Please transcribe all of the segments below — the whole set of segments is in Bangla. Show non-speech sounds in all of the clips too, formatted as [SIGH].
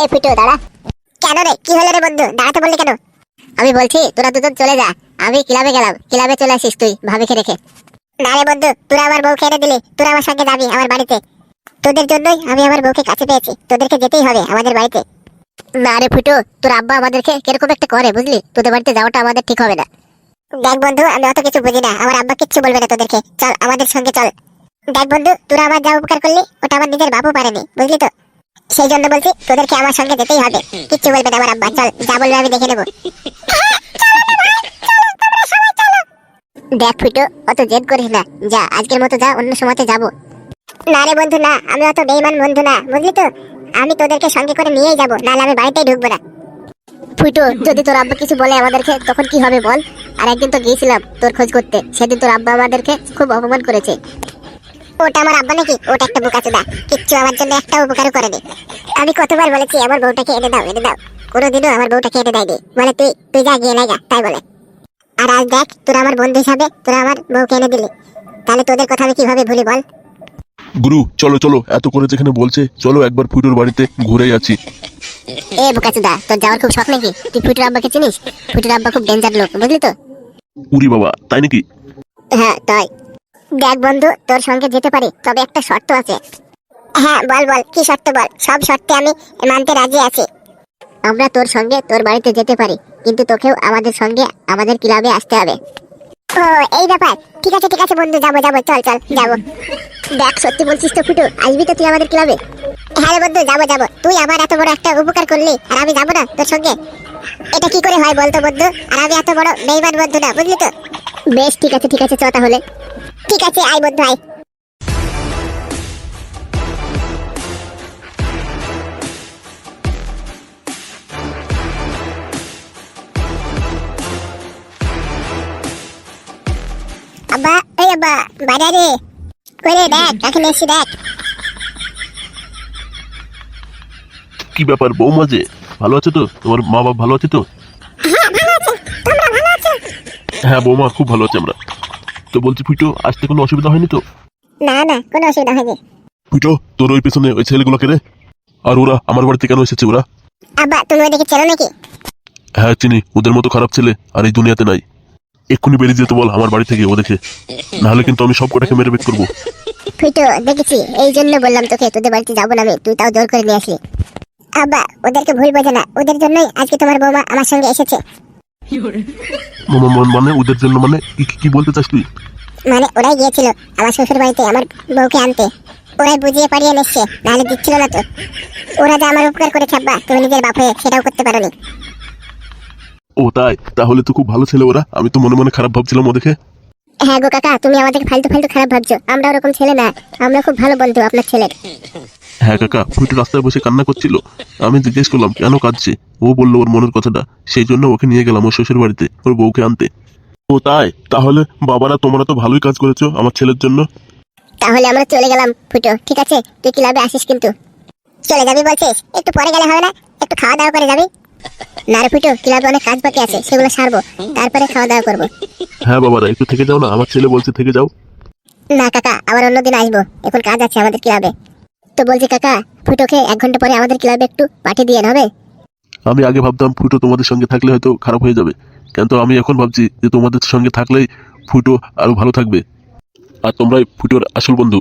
এই ফুটো দাঁড়া। কেন রে? কি হলো রে বন্ধু? দাঁড়াতে বললি কেন? আমি বলছি, তোরা দুজন চলে যা। আমি ক্লাবে গেলাম। ক্লাবে চলে আসিস তুই, ভাবিকে রেখে। না রে বন্ধু, তোরা আমার বউ খেয়ে দিলি। তোরা আমার সঙ্গে যাবি আমার বাড়িতে। তোদের জন্যই আমি আমার বউকে কাছে পেয়েছি। তোদেরকে যেতেই হবে আমাদের বাড়িতে। না রে ফুটো তোর আব্বা আমাদেরকে কীরকম একটা করে, বুঝলি? তোদের বাড়িতে যাওয়াটা আমাদের ঠিক হবে না। দেখ বন্ধু, আমি অত কিছু বুঝি না। আমার আব্বা কিচ্ছু বলবে না তোদেরকে। চল, আমাদের সঙ্গে চল। দেখ বন্ধু, তোরা আমার যা উপকার করলি, ওটা আমার নিজের বাপও পারেনি, বুঝলি তো? সেই জন্য বলছি, তোদেরকে আমার সঙ্গে যেতেই হবে। কিচ্ছু বলবে না আমার আব্বা। চল, যা বলবে আমি দেখে নেব। দেখ ফুটো, অত জেদ করিস না। যা, আজকের মতো যা, অন্য সময়তে যাব। না রে বন্ধু, না, আমি অত বেইমান বন্ধু না। বুঝলি তো? আমি তোদেরকে সঙ্গে করে নিয়েই যাব, নাহলে আমি বাড়িতেই ঢুকবো না। ফুটো, যদি তোর আব্বা কিছু বলে আমাদেরকে, তখন কি হবে বল? আর একদিন তো গিয়েছিলাম তোর খোঁজ করতে। সেদিন তোর আব্বা আমাদেরকে খুব অপমান করেছে। ওটা আমার আব্বা নাকি? ওটা একটা বোকা চোদা। কিচ্ছু আমার জন্য একটা উপকারও করেনি আমি কতবার বলেছি আমার বউটাকে এনে দাও এনে দাও। কোনোদিনও আমার বউটাকে এনে দেয়নি। বলে তুই তুই যা গিয়ে লাগা তাই বলে। আর আজ দেখ তোরা আমার বন্ধু হিসাবে তোরা আমার বউকে এনে দিলি। তাহলে তোদের কথা আমি কীভাবে ভুলি বল? গুরু চলো চলো এত করে যেখানে বলছে চলো একবার ফুটোর বাড়িতে ঘুরে আছি এ বোকাচুদা তোর যাওয়ার খুব শখ নাকি? তুই ফুটুর আব্বাকে চিনিস? ফুটুর আব্বা খুব ডেঞ্জার লোক বুঝলি তো? উরি বাবা তাই নাকি? হ্যাঁ তাই। দেখ বন্ধু, তোর সঙ্গে যেতে পারি, তবে একটা শর্ত আছে। হ্যাঁ বল বল, কি শর্ত বল? সব শর্তে আমি মানতে রাজি আছি। আমরা তোর সঙ্গে তোর বাড়িতে যেতে পারি, কিন্তু তোকেও আমাদের সঙ্গে আমাদের ক্লাবে আসতে হবে। ও, এই ব্যাপার। ঠিক আছে ঠিক আছে বন্ধু, যাব যাব, চল চল, যাব। দেখ, সত্যি বলছিস তো ফুটু, আসবি তো তুই আমাদের ক্লাবে? হ্যাঁ রে বন্ধু, যাব যাব। তুই আমার এত বড় একটা উপকার করলি, আর আমি যাব না তোর সঙ্গে। এটা কি করে হয় বলতো বন্ধু, আর আমি এত বড় বেইমান বন্ধু না, বুঝলি তো? বেশ, ঠিক আছে ঠিক আছে, চ তাহলে। ঠিক আছে, আয় বন্ধু, আয়। আব্বা এই আব্বা বাইরে রে কই রে দেখ কাকে নিয়ে এসছি দেখ। কি ব্যাপার বৌমা যে? ভালো আছে তো? তোমার মা বাবা ভালো আছে তো? হ্যাঁ বৌমা খুব ভালো আছে আমরা। তো বলছি ফুটো আসতে কোনো অসুবিধা হয়নি তো? না না কোনো অসুবিধা হয়নি। ফুটো তোর ওই পেছনে ওই ছেলেগুলোকে রে? আর ওরা আমার বাড়িতে কেন এসেছে ওরা? আব্বা তুমি ওদেরকে চেনো নাকি? হ্যাঁ চিনি। ওদের মতো খারাপ ছেলে আর এই দুনিয়াতে নাই। এক্ষুনি বেরিয়ে যেতে বল আমার বাড়ি থেকে ওদেরকে নাহলে কিন্তু আমি সব কটাকে মেরে বেক করব। ফুটো দেখেছি এই জন্য বললাম তোকে তোদের বাড়িতে যাব না আমি তুই তাও জোর করে নিয়ে আসলি। আব্বা ওদেরকে ভুল বোঝে না ওদের জন্যই আজকে তোমার বৌমা আমার সঙ্গে এসেছে। মান- মানে ওদের জন্য মানে? কি কি- কি বলতে চাস তুই? মানে ওরাই গিয়েছিল আমার শ্বশুর বাড়িতে আমার বউকে আনতে। ওরাই বুঝিয়ে পারিয়ে নিচ্ছে নাহলে দিচ্ছিল না তো। ওরা যা আমার উপকার করেছে আব্বা তুমি নিজের বাপ হয়ে সেটাও করতে পারোনি। ও তাই? তাহলে তো খুব ভালো ছেলে ওরা। আমি তো মনে মনে খারাপ ভাবছিলাম ওদেরকে। হ্যাঁ গো কাকা তুমি আমাদেরকে ফালতু ফালতু খারাপ ভাবছ। আমরা ওরকম ছেলে না। আমরা খুব ভালো বন্ধু আপনার ছেলের। হ্যাঁ কাকা ফুটু রাস্তায় বসে কান্না করছিল। আমি জিজ্ঞেস করলাম কেন কাঁদছে? ও বলল ওর মনের কথাটা। সেই জন্য ওকে নিয়ে গেলাম ওর শ্বশুর বাড়িতে ওর বউকে আনতে। ও তাই? তাহলে বাবারা তোমরা তো ভালোই কাজ করেছ আমার ছেলের জন্য। তাহলে আমরা চলে গেলাম ফুটো ঠিক আছে? তুই ক্লাবে আসিস কিন্তু? চলে যাবি বলছিস? একটু পরে গেলে হবে না? একটু খাওয়া দাওয়া করে যাবি? না রে ফুটো ক্লাবে অনেক কাজ বাকি আছে সেগুলো সারবো তারপরে খাওয়া দাওয়া করব। হ্যাঁ বাবারা একটু থেকে যাও না আমার ছেলে বলছে থেকে যাও। না কাকা আবার অন্যদিন আসব এখন কাজ আছে আমাদের ক্লাবে। তো বলছি কাকা ফুটোকে এক ঘণ্টা পরে আমাদের ক্লাবে একটু পাঠিয়ে দিয়ে হবে? আমি আগে ভাবতাম ফুটো তোমাদের সঙ্গে থাকলে হয়তো খারাপ হয়ে যাবে কিন্তু আমি এখন ভাবছি যে তোমাদের সঙ্গে থাকলেই ফুটো আরও ভালো থাকবে। আর তোমরাই ফুটোর আসল বন্ধু।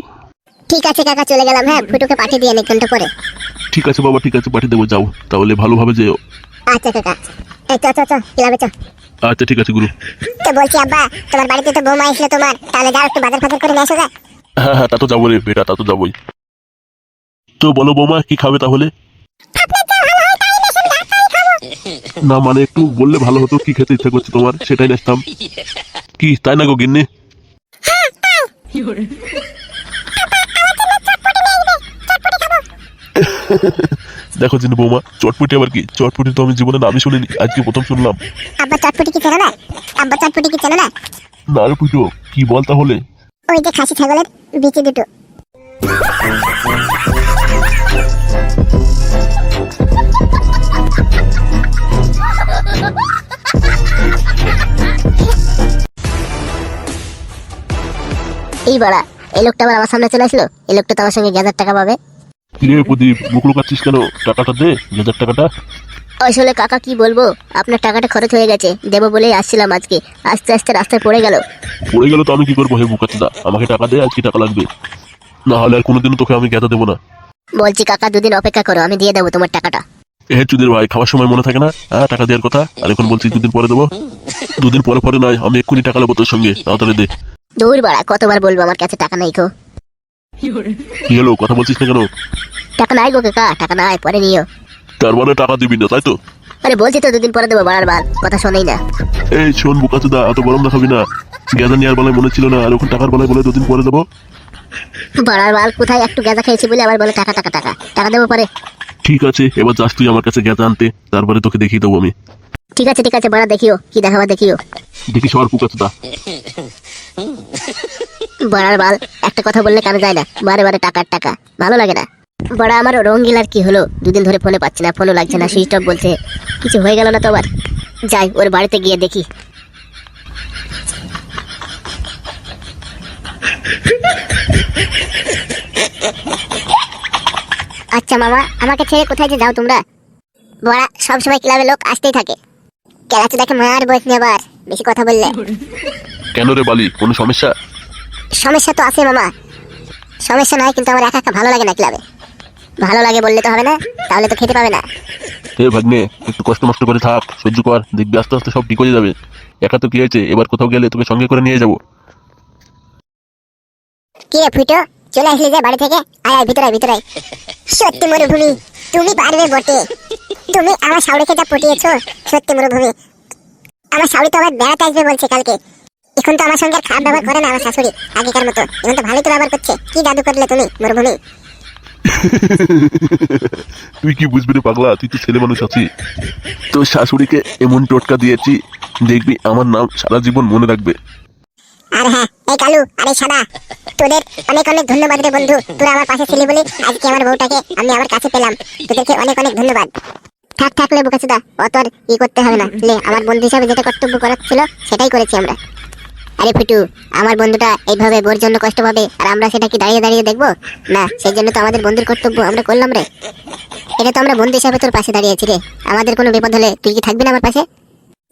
ঠিক আছে কাকা চলে গেলাম হ্যাঁ ফুটোকে পাঠিয়ে দিয়ে এক ঘণ্টা পরে। ঠিক আছে বাবা ঠিক আছে পাঠিয়ে দেবো যাও তাহলে ভালোভাবে যেও। আচ্ছা কাকা এই চ চ চ ক্লাবে চ আচ্ছা ঠিক আছে গুরু। তো বলছি আব্বা তোমার বাড়িতে তো বৌমা এসলো তোমার। তাহলে যাও একটু বাজার ফাজার করে নিয়ে আসো গা। হ্যাঁ হ্যাঁ তা তো যাব রে বেটা তা তো যাবোই। তো বলো বৌমা কি খাবে তাহলে? না মানে একটু বললে ভালো হতো কি খেতে ইচ্ছা করছে তোমার? সেটাই নেসতাম। কি তাই না গো গিন্নি? [LAUGHS] দেখো জিনি বৌমা চটপটি আবার কি? চটপটি তো আমি জীবনে নামই শুনিনি আজকে প্রথম শুনলাম। আব্বা চটপটি কি চেনো না আব্বা চটপটি কি চেনো না না রে পুজো কি বল তাহলে? ওই যে খাসি ছাগলের বিচি দুটো। এই বাড়া এই লোকটা আবার আমার সামনে চলে আসলো? এই লোকটা তো আমার সঙ্গে হাজার টাকা পাবে। কিরে প্রদীপ মুখ লুকাচ্ছিস কেন? টাকাটা দে হাজার টাকাটা। আসলে কাকা কি বলব আপনার টাকাটা খরচ হয়ে গেছে দেবো বলেই আসছিলাম আজকে। আস্তে আস্তে রাস্তায় পড়ে গেল। পড়ে গেল তো আমি কি করব হে বুকাচ্ছিদা আমাকে টাকা দে আজকে টাকা লাগবে। না হলে আর কোনোদিনও তোকে আমি গেঁথা দেবো না। বলছি কাকা দুদিন অপেক্ষা করো আমি দিয়ে দেবো তোমার টাকাটা। এ চুদির ভাই খাওয়ার সময় মনে থাকে না? হ্যাঁ টাকা দেওয়ার কথা? আর এখন বলছি দুদিন পরে দেবো। দুদিন পরে পরে নয় আমি এক্ষুনি টাকা নেব তোর সঙ্গে তাড়াতাড়ি দে। দূর বাড়া কতবার বলব আমার কাছে টাকা নাই গো। কি হলো? কথা বলছিস না কেন? টাকা নাই গো কাকা টাকা নাই পরে নিও। তার মানে টাকা দিবি না তাই তো? আরে বলছি তো দুদিন পরে দেবো বাড়ার কথা শোনেই না। এই শোন বুকাচুদা এত গরম দেখাবি না। গেঁদা নেওয়ার বেলায় মনে ছিল না আর ওখানে টাকার বেলায় বলে দুদিন পরে দেবো। বাড়ার বাল কোথায় একটু গেঁজা খেয়েছি বলে আবার বলে টাকা টাকা টাকা। টাকা দেবো পরে। ঠিক আছে এবার যাস তুই আমার কাছে গেঁদা আনতে তারপরে তোকে দেখিয়ে দেবো আমি। ঠিক আছে ঠিক আছে বাড়া দেখিও কি দেখাবা দেখিও। দেখিস আমার বুকাচুদা। বড়ার বাল, একটা কথা বললে কানে যায় না, বারে বারে টাকার টাকা, ভালো লাগে না। বড়া আমার রঙ্গিলার কি হলো, দুদিন ধরে ফোনে পাচ্ছি না, ফোনও লাগছে না, সুইচ অফ বলছে, কিছু হয়ে গেল না তো আবার? যাই, ওর বাড়িতে গিয়ে দেখি। আচ্ছা মামা, আমাকে ছেড়ে কোথায় যে যাও তোমরা? বড়া সবসময় ক্লাবে লোক আসতেই থাকে। কেলাতে দেখে মার বয়স নিয়ে আবার, বেশি কথা বললে। কেন রে বালি, কোনো সমস্যা? সমস্যা তো আছে মামা। সমস্যা নাই কিন্তু আমার একা একা ভালো লাগে না ক্লাবে। ভালো লাগে বললে তো হবে না তাহলে তো খেতে পাবে না। হে ভাগ্নে একটু কষ্ট মষ্ট করে থাক সহ্য কর দেখবি আস্তে আস্তে সব ঠিক হয়ে যাবে। একা তো কি হয়েছে? এবার কোথাও গেলে তোকে সঙ্গে করে নিয়ে যাব। কি রে ফুটো? চলে আসলি যে বাড়ি থেকে? আয় আয় ভিতরে ভিতরে। সত্যি মরুভূমি তুমি পারবে বটে। তুমি আমার শাউরিকে যা পটিয়েছো সত্যি মরুভূমি। আমার শাউরি তো আবার বেড়াতে আসবে বলছে কালকে। এখন তো আমার সঙ্গে খারাপ ব্যবহার করে না আমার শাশুড়ি আগেকার মতো। এখন তো ভালোই তো ব্যবহার করছে। কি জাদু করলে তুমি মরুভূমি? তুই কি বুঝবি রে পাগলা? তুই তো ছেলে মানুষ আছিস। তোর শাশুড়িকে এমন টোটকা দিয়েছি দেখবি আমার নাম সারা জীবন মনে রাখবে। আর হ্যাঁ এই কালু আরে সাদা তোদের অনেক অনেক ধন্যবাদ রে বন্ধু। তোরা আমার পাশে ছিলি বলে আজকে আমার বউটাকে আমি আমার কাছে পেলাম। তোদেরকে অনেক অনেক ধন্যবাদ। থাক থাকলে বুকাচুদা অত আর ই করতে হবে না। লে আমার বন্ধু হিসাবে যেটা কর্তব্য করার ছিল সেটাই করেছি আমরা। আরে ফুটু আমার বন্ধুটা এইভাবে বোর জন্য কষ্ট পাবে আর আমরা সেটা কি দাঁড়িয়ে দাঁড়িয়ে দেখব? না সেই জন্য তো আমাদের বন্ধুর কর্তব্য আমরা করলাম রে। এটা তো আমরা বন্ধু হিসাবে তোর পাশে দাঁড়িয়েছি রে। আমাদের কোনো বিপদ হলে তুই কি থাকবি না আমার পাশে?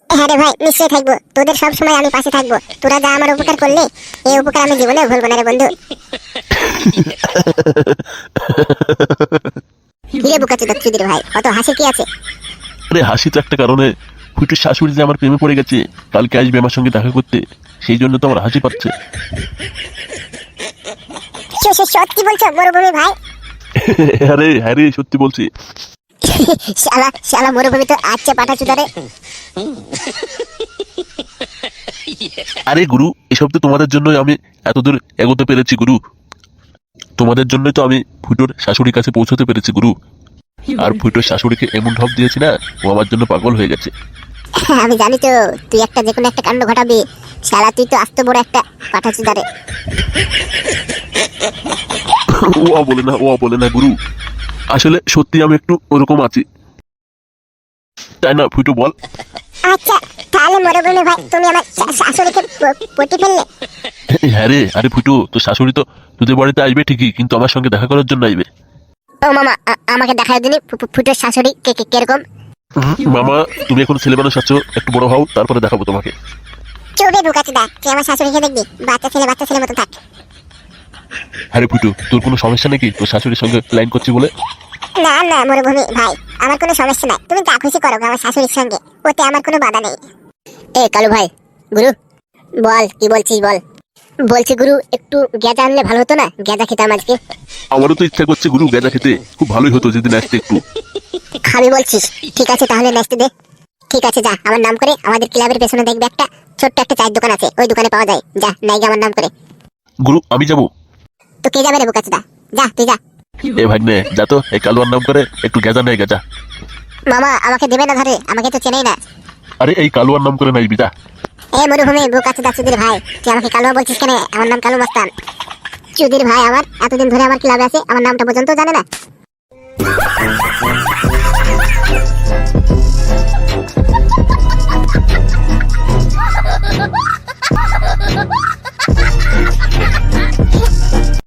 হ্যাঁ রে ভাই নিশ্চয়ই থাকব। তোদের সব সময় আমি পাশে থাকব। তোরা যা আমার উপকার করলে এই উপকার আমি জীবনে ভুলবো না রে বন্ধু। [LAUGHS] কিরে বুকাচ্ছি দক্ষিদির ভাই অত হাসি কি আছে? আরে হাসি তো একটা কারণে ফুটুর শাশুড়ি যে আমার প্রেমে পড়ে গেছে কালকে আসবে আমার সঙ্গে দেখা করতে। সেই জন্য তো আমার হাসি পাচ্ছে। সত্যি বলছো মরুভূমি ভাই? [LAUGHS] আরে হ্যাঁ রে সত্যি বলছি। [LAUGHS] শালা শালা মরুভূমি তো আচ্ছা পাঠা চুদারে আরে গুরু এসব তো তোমাদের জন্যই আমি এতদূর এগোতে পেরেছি গুরু। তোমাদের জন্যই তো আমি ফুটোর শাশুড়ির কাছে পৌঁছতে পেরেছি গুরু। [LAUGHS] আর ফুটোর শাশুড়িকে এমন ঢপ দিয়েছি না ও আমার জন্য পাগল হয়ে গেছে। আমি জানি তো তুই একটা যে কোনো একটা কাণ্ড ঘটাবি। শালা তুই তো আস্ত বড় একটা পাঠা চুদারে [LAUGHS] ও বলে না ও বলে না গুরু। আসলে সত্যি আমি একটু ওরকম আছি। তাই না ফুটো বল। আচ্ছা তাহলে মরুভূমি ভাই তুমি আমার শাশুড়িকে পটি ফেললে। হ্যাঁ রে আরে ফুটো তো শাশুড়ি তো তোদের বাড়িতে আসবে ঠিকই কিন্তু আমার সঙ্গে দেখা করার জন্য আসবে। ও মামা আমাকে দেখায় দিনি ফু- ফু- ফুটোর শাশুড়ি কে কে- কীরকম? মামা তুমি এখন ছেলে মানুষ আছো একটু বড় হও তারপরে দেখাবো তোমাকে। চুপে ঢুকাচ্ছি তুই আমার শাশুড়িকে দেখবি বাচ্চা ছেলে বাচ্চা ছেলে মতো থাক। আরে ফুটু তোর কোনো সমস্যা নাকি? তোর শাশুড়ির সঙ্গে প্ল্যান করছি বলে? না না মরুভূমি ভাই আমার কোনো সমস্যা নাই। তুমি যা খুশি করো আমার শাশুড়ির সঙ্গে ওতে আমার কোনো বাধা নেই। এ কালু ভাই গুরু বল কি বলছিস বল। বলছি গুরু একটু গেঁদা আনলে ভালো হতো না? গেঁদা খেতাম আজকে। আমারও তো ইচ্ছা করছে গুরু গেজা খেতে। খুব ভালোই হতো যদি আসতে একটু। খাবি বলছিস। ঠিক আছে তাহলে নেক্সট দে। ঠিক আছে যা আমার নাম করে আমাদের ক্লাবের পেছনে দেখবে একটা ছোট্ট একটা চায়ের দোকান আছে। ওই দোকানে পাওয়া যায়। যা নাইগে আমার নাম করে। গুরু আমি যাব। তো কে যাবে রে বুকাচুদা? যা তুই যা। এ ভাগ্নে যা তো এই কালুয়ার নাম করে একটু গেজা নেই গেজা মামা আমাকে দেবে না ধরে। আমাকে তো চেনেই না। আরে এই কালুয়ার নাম করে নাই বিদা এ মরুভূমি বুক আছে চুদির ভাই, তুই আমাকে কালুয়া বলছিস কেন আমার নাম কালো মাস্তান চুদির ভাই আমার এতদিন ধরে আমার ক্লাবে আছে, আমার নামটা পর্যন্ত জানে না ha ha ha!